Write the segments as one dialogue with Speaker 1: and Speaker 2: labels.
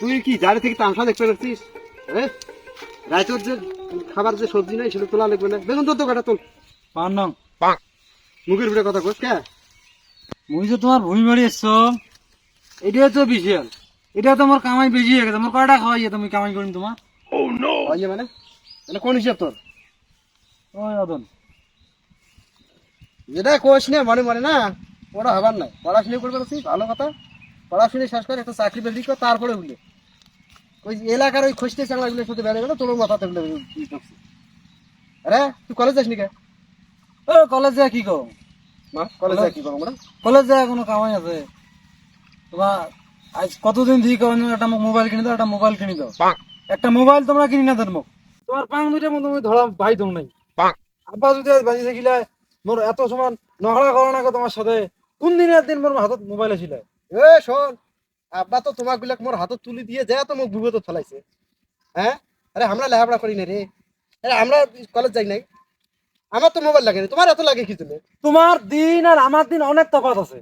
Speaker 1: তুই কি জারি থেকে তামসা দেখতে পাচ্ছিস হ্যাঁ? যে খাবার যে সবজি নাই সেটা তোলা লাগবে না। বেগুন তোর তো কাটা তোল।
Speaker 2: পার নং।
Speaker 1: মুখের ভিতরে কথা কস কে?
Speaker 2: মুই যে তোমার ভূমি বাড়ি এসছো এটাই তো বিশাল এটা তোমার কামাই বেশি হয়ে গেছে। আমার কয়টা খাওয়াইয়ে তুমি কামাই করিম তোমার?
Speaker 1: হয় মানে? মানে কোন হিসাব তোর?
Speaker 2: ওই অদন
Speaker 1: যেটা কোষ নে মনে মনে না ওরা হবার নাই। পড়াশুনো করবে তুই ভালো কথা। পড়াশুনো শেষ করে একটা চাকরি বাকরি কর তারপরে উঠলে। ওই এলাকার ওই খসতে চাংলাগুলোর সাথে বেড়ে গেল তোর মাথাতে উঠলে আরে তুই কলেজ যাস নি কে?
Speaker 2: ও কলেজ যায় কি কো
Speaker 1: মা কলেজ যা কি করব আমরা?
Speaker 2: কলেজ যায় কোনো কামাই আছে। তোমার আজ কতদিন থেকে কমাই একটা মোক মোবাইল কিনে দাও একটা মোবাইল কিনে দাও। একটা মোবাইল তোমরা কিনি না দেন মোক। তোমার পাং দুইটার মতো আমি ধরা ভাই দম নাই। আব্বা যদি আজ বাজি থাকিলে মোর এত সমান নকরা করো না তোমার সাথে। কোন দিন একদিন মোর হাতত মোবাইল আছিলে?
Speaker 1: এ শোন আব্বা তো তোমাক বিলাক মোর হাতত তুলি দিয়ে যা তো মোক বিপদত ফেলাইছে হ্যাঁ আরে আমরা লেখাপড়া করি না রে। আরে আমরা কলেজ যাই নাই। আমার তো মোবাইল লাগে না তোমার এত লাগে কি তুমি?
Speaker 2: তোমার দিন আর আমার দিন অনেক তফাত আছে।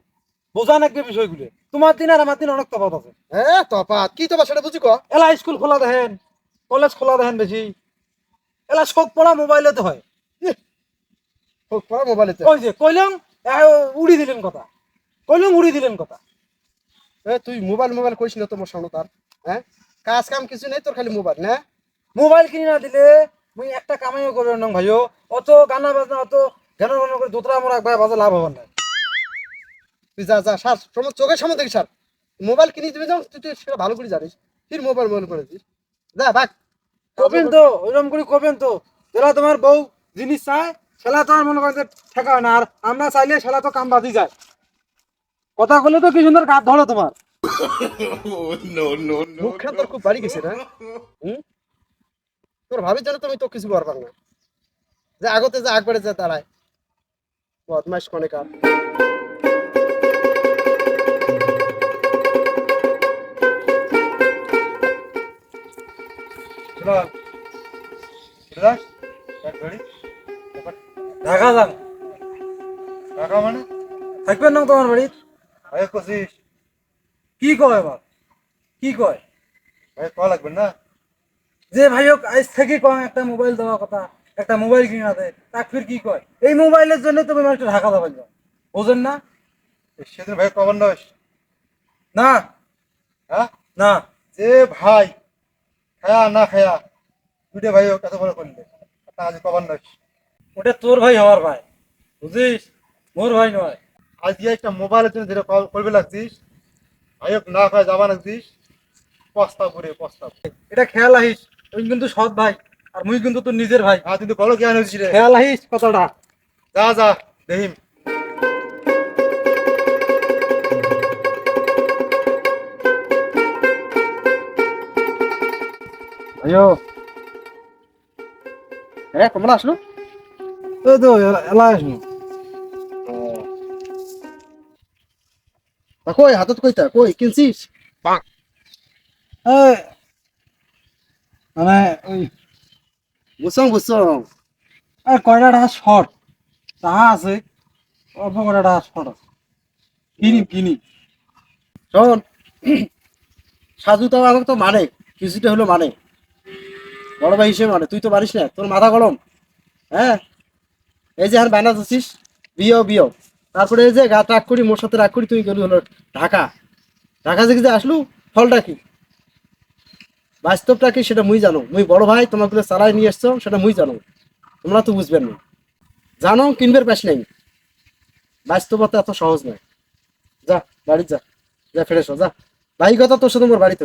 Speaker 2: বোঝা নাকবে বিষয়গুলো। তোমার দিন আর আমার দিন অনেক তফাত আছে।
Speaker 1: হ্যাঁ তফাত? কি তফাৎ সেটা বুঝি ক?
Speaker 2: এলা স্কুল খোলা দেখেন কলেজ খোলা দেখেন বেশি। এলা শোক পড়া মোবাইলেতে হয়।
Speaker 1: হোক পড়া
Speaker 2: ওই যে কইলাম উড়ি দিলেন কথা। কইলাম উড়ি দিলেন কথা।
Speaker 1: এ তুই মোবাইল মোবাইল কইস না তোমার সামনে তার হ্যাঁ? কাজ কাম কিছু নেই তোর খালি মোবাইল না?
Speaker 2: মোবাইল কিনে না দিলে মুই একটা কামাইও করবে না ভাইও। অত গানা বাজনা অত গান গান করে দোতরা মোরা একবার বাজে লাভ হবার নাই
Speaker 1: তুই যা যা সার তোমার চোখের সামনে দেখি সার। মোবাইল কিনে দিবি যখন তুই তুই সেটা ভালো করে জানিস। ফির মোবাইল মোবাইল করেছিস যা ভাগ
Speaker 2: কবেন তো ওইরকম করে কবেন তো। যেটা তোমার বউ জিনিস চায় সেলা তো আর মনে করতে ঠেকা হয় না আর আমরা চাইলে সেলা তো কাম বাদি যায়। কথা বলে তো কি সুন্দর কাঠ ধরো তোমার।
Speaker 1: মুখখান তোর খুব বাড়ি গেছে না? হুম? তোর ভাবি জানো তুমি তো কিছু করবার না। যে আগতে যে আগবাড়ে যে দাঁড়ায়। বদমাইশ কনে কার?
Speaker 2: ঢাকা যান।
Speaker 1: টাকা মানে?
Speaker 2: থাকবেন না তোমার বাড়ি?
Speaker 1: ভাই কছিস
Speaker 2: কি কয় এবার? কি কয়?
Speaker 1: ভাই কল লাগবে না?
Speaker 2: যে ভাই হোক আজ থেকে কম একটা মোবাইল দেওয়া কথা একটা মোবাইল কিনা দেয় তাক ফির কি কয়? এই মোবাইলের জন্য তুমি একটা ঢাকা যাবেন যাও বোঝেন না?
Speaker 1: সেদিন ভাই কবার নয়
Speaker 2: না।
Speaker 1: হ্যাঁ?
Speaker 2: না।
Speaker 1: যে ভাই খায়া না খায়া দুইটা ভাই কত বড় করলে তা আজ কবার নয়
Speaker 2: ওটা তোর ভাই হওয়ার ভাই। বুঝিস? মোর ভাই নয়।
Speaker 1: আজকে একটা মোবাইলের জন্য যেটা কল করবে লাগছিস ভাই হোক না খায় যাবা লাগছিস পস্তাব করে পস্তাব
Speaker 2: এটা খেয়াল আহিস তুই কিন্তু সৎ ভাই আর মুই কিন্তু তোর নিজের ভাই।
Speaker 1: হ্যাঁ কিন্তু বড় জ্ঞান হয়েছিস রে।
Speaker 2: খেয়াল আহিস কথাটা।
Speaker 1: যা যা দেহিম
Speaker 2: ভাইও
Speaker 1: হ্যাঁ তোমরা আসলো?
Speaker 2: এই তো এলা আসনু
Speaker 1: তা কই হাতত কইতা কই কিনছিস
Speaker 2: মানে ওই
Speaker 1: বুঝছং বুঝছং
Speaker 2: আর কয়টা টাকা শর্ট তাহা আছে অল্প কয়টা টাকা শর্ট আছে কিনি কিনি
Speaker 1: শোন সাজু তো আমাকে তো মানে কিছুটা হলো মানে বড় ভাই হিসেবে মানে তুই তো পারিস না। তোর মাথা গরম। হ্যাঁ? এই যে আর বায়না দিচ্ছিস বিয়েও বিয়েও তারপরে এই যে গা ট্রাক করি, মোর সাথে রাগ করি, তুই গেলি হলো ঢাকা। ঢাকা থেকে যে আসলু, ফলটা কি? বাস্তবটা কি সেটা মুই জানো। মুই বড় ভাই, তোমাকে চালাই নিয়ে এসছো, সেটা মুই জানো। তোমরা তো বুঝবেন না। জানো, কিনবের পাস নাই। বাস্তবতা এত সহজ নয়। যা বাড়ি যা। যা ফ্রেশ হ, যা। ভাই কথা তোর সাথে মোর বাড়িতে